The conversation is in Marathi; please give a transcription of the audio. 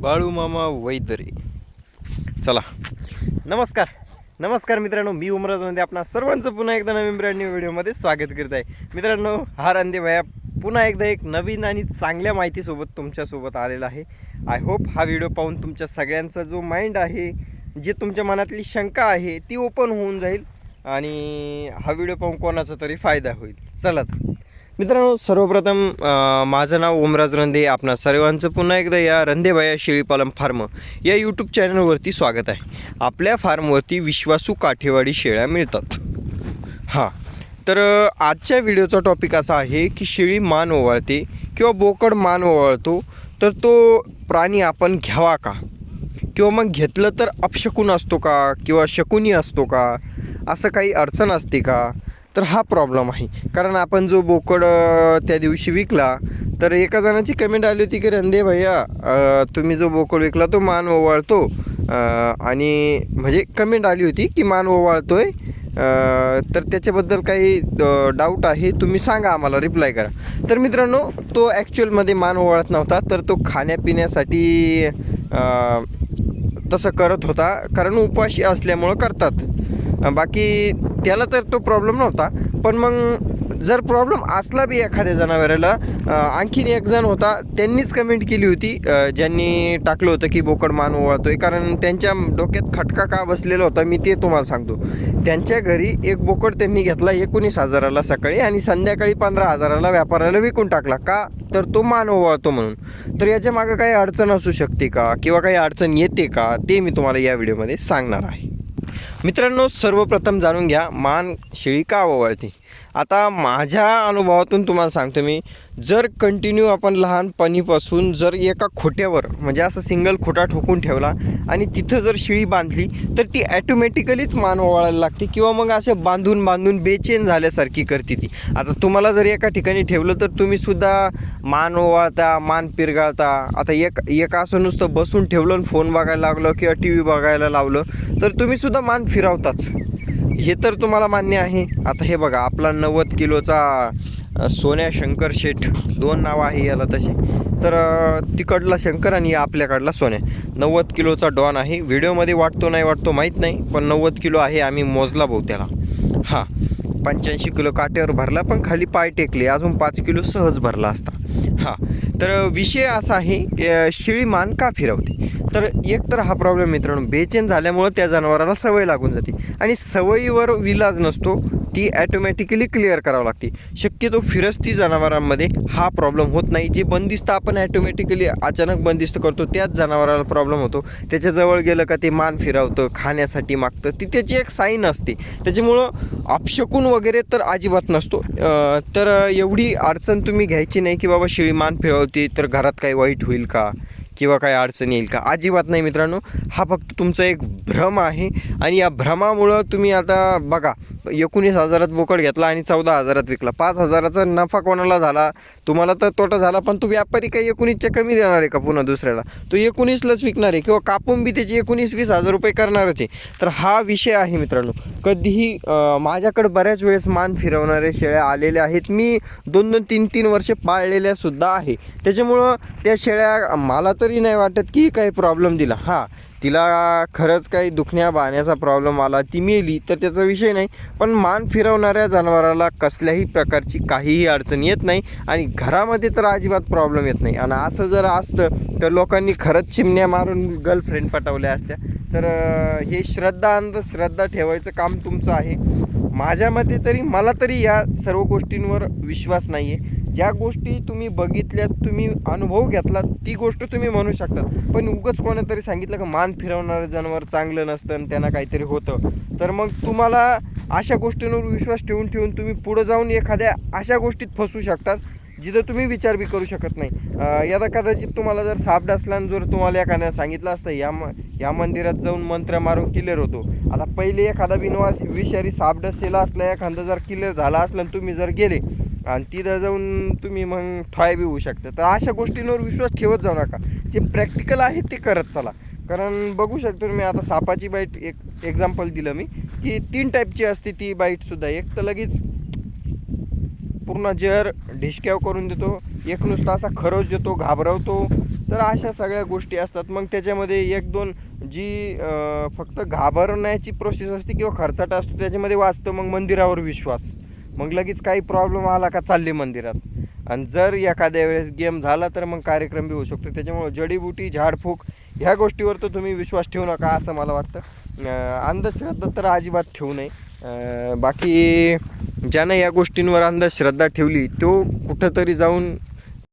बाळूमामा वैदरे. चला. नमस्कार. नमस्कार मित्रांनो मी उमराजमध्ये आपणा सर्वांचं पुन्हा एकदा नवीन ब्रँड न्यू व्हिडिओमध्ये स्वागत करत आहे. मित्रांनो हा रांदे भया. पुन्हा एकदा एक नवीन आणि चांगल्या माहितीसोबत तुमच्यासोबत आलेला आहे. आय होप हा व्हिडिओ पाहून तुमच्या सगळ्यांचा जो माइंड आहे जे तुमच्या मनातली शंका आहे ती ओपन होऊन जाईल आणि हा व्हिडिओ पाहून कोणाचा तरी फायदा होईल. चला तर. मित्रांनो सर्वप्रथम माझं नाव ओमराज रंधे. आपणा सर्वांचं पुन्हा एकदा या रंधेबाया शेळीपालन फार्म या यूट्यूब चॅनलवरती स्वागत आहे. आपल्या फार्मवरती विश्वासू काठेवाडी शेळ्या मिळतात. हां तर आजच्या व्हिडिओचा टॉपिक असा आहे की शेळी मान ओवाळते किंवा बोकड मान ओवाळतो तर तो प्राणी आपण घ्यावा का? किंवा मग घेतलं तर अपशकून असतो का? किंवा शकुनी असतो का? असं काही अडचण असते का? तर हा प्रॉब्लेम आहे. कारण आपण जो बोकड त्या दिवशी विकला तर एका जणाची कमेंट आली होती की रंदे भैया तुम्ही जो बोकड विकला तो मान ओवाळतो. आणि म्हणजे कमेंट आली होती की मान ओवाळतो आहे तर त्याच्याबद्दल काही डाऊट आहे तुम्ही सांगा आम्हाला रिप्लाय करा. तर मित्रांनो तो ॲक्च्युअलमध्ये मान ओवाळत नव्हता तर तो खाण्यापिण्यासाठी तसं करत होता. कारण उपाशी असल्यामुळं करतात. बाकी त्याला तर तो प्रॉब्लेम नव्हता. पण मग जर प्रॉब्लेम असला बी एखाद्या जनावराला आणखीन एक जण होता त्यांनीच कमेंट केली होती ज्यांनी टाकलं होतं की बोकड मान ओवाळतोय. कारण त्यांच्या डोक्यात खटका का बसलेला होता मी ते तुम्हाला सांगतो. त्यांच्या घरी एक बोकड त्यांनी घेतला एकोणीस हजाराला सकाळी आणि संध्याकाळी पंधरा हजाराला व्यापाराला विकून टाकला. का? तर तो मान ओवाळतो म्हणून. तर याच्या मागं काही अडचण असू शकते का? किंवा काही अडचण येते का? ते मी तुम्हाला या व्हिडिओमध्ये सांगणार आहे. मित्रांनो सर्वप्रथम जाणून घ्या मान शेळी का ओवाळते आता माझ्या अनुभवातून तुम्हाला सांगतो मी जर कंटिन्यू आपण लहानपणीपासून जर एका खोट्यावर म्हणजे असं सिंगल खोटा ठोकून ठेवला आणि तिथं जर शिळी बांधली तर ती ॲटोमॅटिकलीच मान ओवाळायला लागते किंवा मग असे बांधून बांधून बेचैन झाल्यासारखी करते ती. आता तुम्हाला जर एका ठिकाणी ठेवलं तर तुम्हीसुद्धा मान ओवाळता मान पिरगाळता. आता एक एक असं नुसतं बसून ठेवलं आणि फोन बघायला लागलं किंवा टी व्ही बघायला लावलं तर तुम्ही सुद्धा मान फिरवताच. हे तर तुम्हाला मान्य आहे. आता हे बघा आपला नव्वद किलोचा सोन्या शंकर शेठ. दोन नावं आहे याला तसे तर तिकडला शंकर आणि आपल्याकडला सोन्या. नव्वद किलोचा डॉन आहे. व्हिडिओमध्ये वाटतो नाही वाटतो माहीत नाही. पण नव्वद किलो आहे आम्ही मोजला भाऊ त्याला हां. पंच्याऐंशी किलो काट्यावर भरला पण खाली पाय टेकले. अजून पाच किलो सहज भरला असता. हां तर विषय असा आहे शिळी शेळी मान का फिरवते? तर एक तर हा प्रॉब्लेम मित्रांनो बेचैन झाल्यामुळं त्या जनावराला सवय लागून जाते. आणि सवयीवर विलाज नसतो ती ॲटोमॅटिकली क्लिअर करावं लागते. शक्यतो फिरस्ती जनावरांमध्ये हा प्रॉब्लेम होत नाही. जे बंदिस्त आपण ॲटोमॅटिकली अचानक बंदिस्त करतो त्याच जनावराला प्रॉब्लेम होतो. त्याच्याजवळ गेलं का ते मान फिरवतं खाण्यासाठी मागतं. ती त्याची एक साईन असते. त्याच्यामुळं अपशकून वगैरे तर अजिबात नसतो. तर एवढी अडचण तुम्ही घ्यायची नाही की बाबा शेळी मान फिरवते तर घरात काही वाईट होईल का? किंवा काही अडचण येईल का? अजिबात नाही मित्रांनो. हा फक्त तुमचा एक भ्रम आहे. आणि या भ्रमामुळं तुम्ही आता बघा एकोणीस हजारात बोकड घेतला आणि चौदा हजारात विकला. पाच हजाराचा नफा कोणाला झाला? तुम्हाला तर तोटा झाला पण तो व्यापारी काही एकोणीसच्या कमी देणार आहे का पुन्हा दुसऱ्याला? तो एकोणीसलाच विकणार आहे किंवा कापून बी त्याचे एकोणीस वीस हजार रुपये करणारच आहे. तर हा विषय आहे मित्रांनो. कधीही माझ्याकडं माझ्याकडे बऱ्याच वेळेस मान फिरवणारे शेळ्या आलेल्या आहेत. मी दोन दोन तीन तीन वर्षे पाळलेल्या सुद्धा आहे. त्याच्यामुळं त्या शेळ्या मला तर नाही वाटत की काही प्रॉब्लेम दिला. हां तिला खरंच काही दुखण्या बाण्याचा प्रॉब्लेम आला ती मेली तर त्याचा विषय नाही. पण मान फिरवणाऱ्या जनावराला कसल्याही प्रकारची काहीही अडचण येत नाही आणि घरामध्ये तर अजिबात प्रॉब्लेम येत नाही. आणि असं जर असतं तर लोकांनी खरंच चिमण्या मारून गर्लफ्रेंड पटवल्या असत्या. तर हे श्रद्धा अंधश्रद्धा ठेवायचं काम तुमचं आहे. माझ्या मते तरी मला तरी या सर्व गोष्टींवर विश्वास नाही आहे ज्या गोष्टी तुम्ही बघितल्यात तुम्ही अनुभव घेतलात ती गोष्ट तुम्ही म्हणू शकतात पण उगच कोणातरी सांगितलं का मान फिरवणारं जनावर चांगलं नसतं आणि त्यांना काहीतरी होतं. तर मग तुम्हाला अशा गोष्टींवर विश्वास ठेवून ठेवून तुम्ही पुढं जाऊन एखाद्या अशा गोष्टीत फसू शकतात जिथं तुम्ही विचार बी करू शकत नाही. यदा कदाचित तुम्हाला जर सापड असला आणि जर तुम्हाला एखाद्या सांगितलं असतं या म या मंदिरात जाऊन मंत्र मारून क्लिअर होतो. आता पहिले एखादा बिनवास विषारी सापड सेला असला एखादा जर क्लिअर झाला असला आणि तुम्ही जर गेले आणि तिथं जाऊन तुम्ही मग ठॉय बी होऊ शकता. तर अशा गोष्टींवर विश्वास ठेवत जाऊ नका. जे प्रॅक्टिकल आहे ते करत चला. कारण बघू शकतो मी आता सापाची बाईट एक एक्झाम्पल दिलं मी की तीन टाईपची असते ती बाईटसुद्धा एक तर लगेच पूर्ण जर ढिशक्याव करून देतो. एक नुसता असा खरोच देतो घाबरवतो. तर अशा सगळ्या गोष्टी असतात. मग त्याच्यामध्ये एक दोन जी फक्त घाबरण्याची प्रोसेस असते किंवा खर्चाटा असतो त्याच्यामध्ये वाचतं मग मंदिरावर विश्वास. मग लगेच काही प्रॉब्लेम आला का चालले मंदिरात. आणि जर एखाद्या वेळेस गेम झाला तर मग कार्यक्रम बी होऊ शकतो. त्याच्यामुळे जडीबुटी झाडफूक ह्या गोष्टीवर तर तुम्ही विश्वास ठेवू नका असं मला वाटतं. अंधश्रद्धा तर अजिबात ठेवू नये. बाकी ज्यानं या गोष्टींवर अंधश्रद्धा ठेवली तो कुठंतरी जाऊन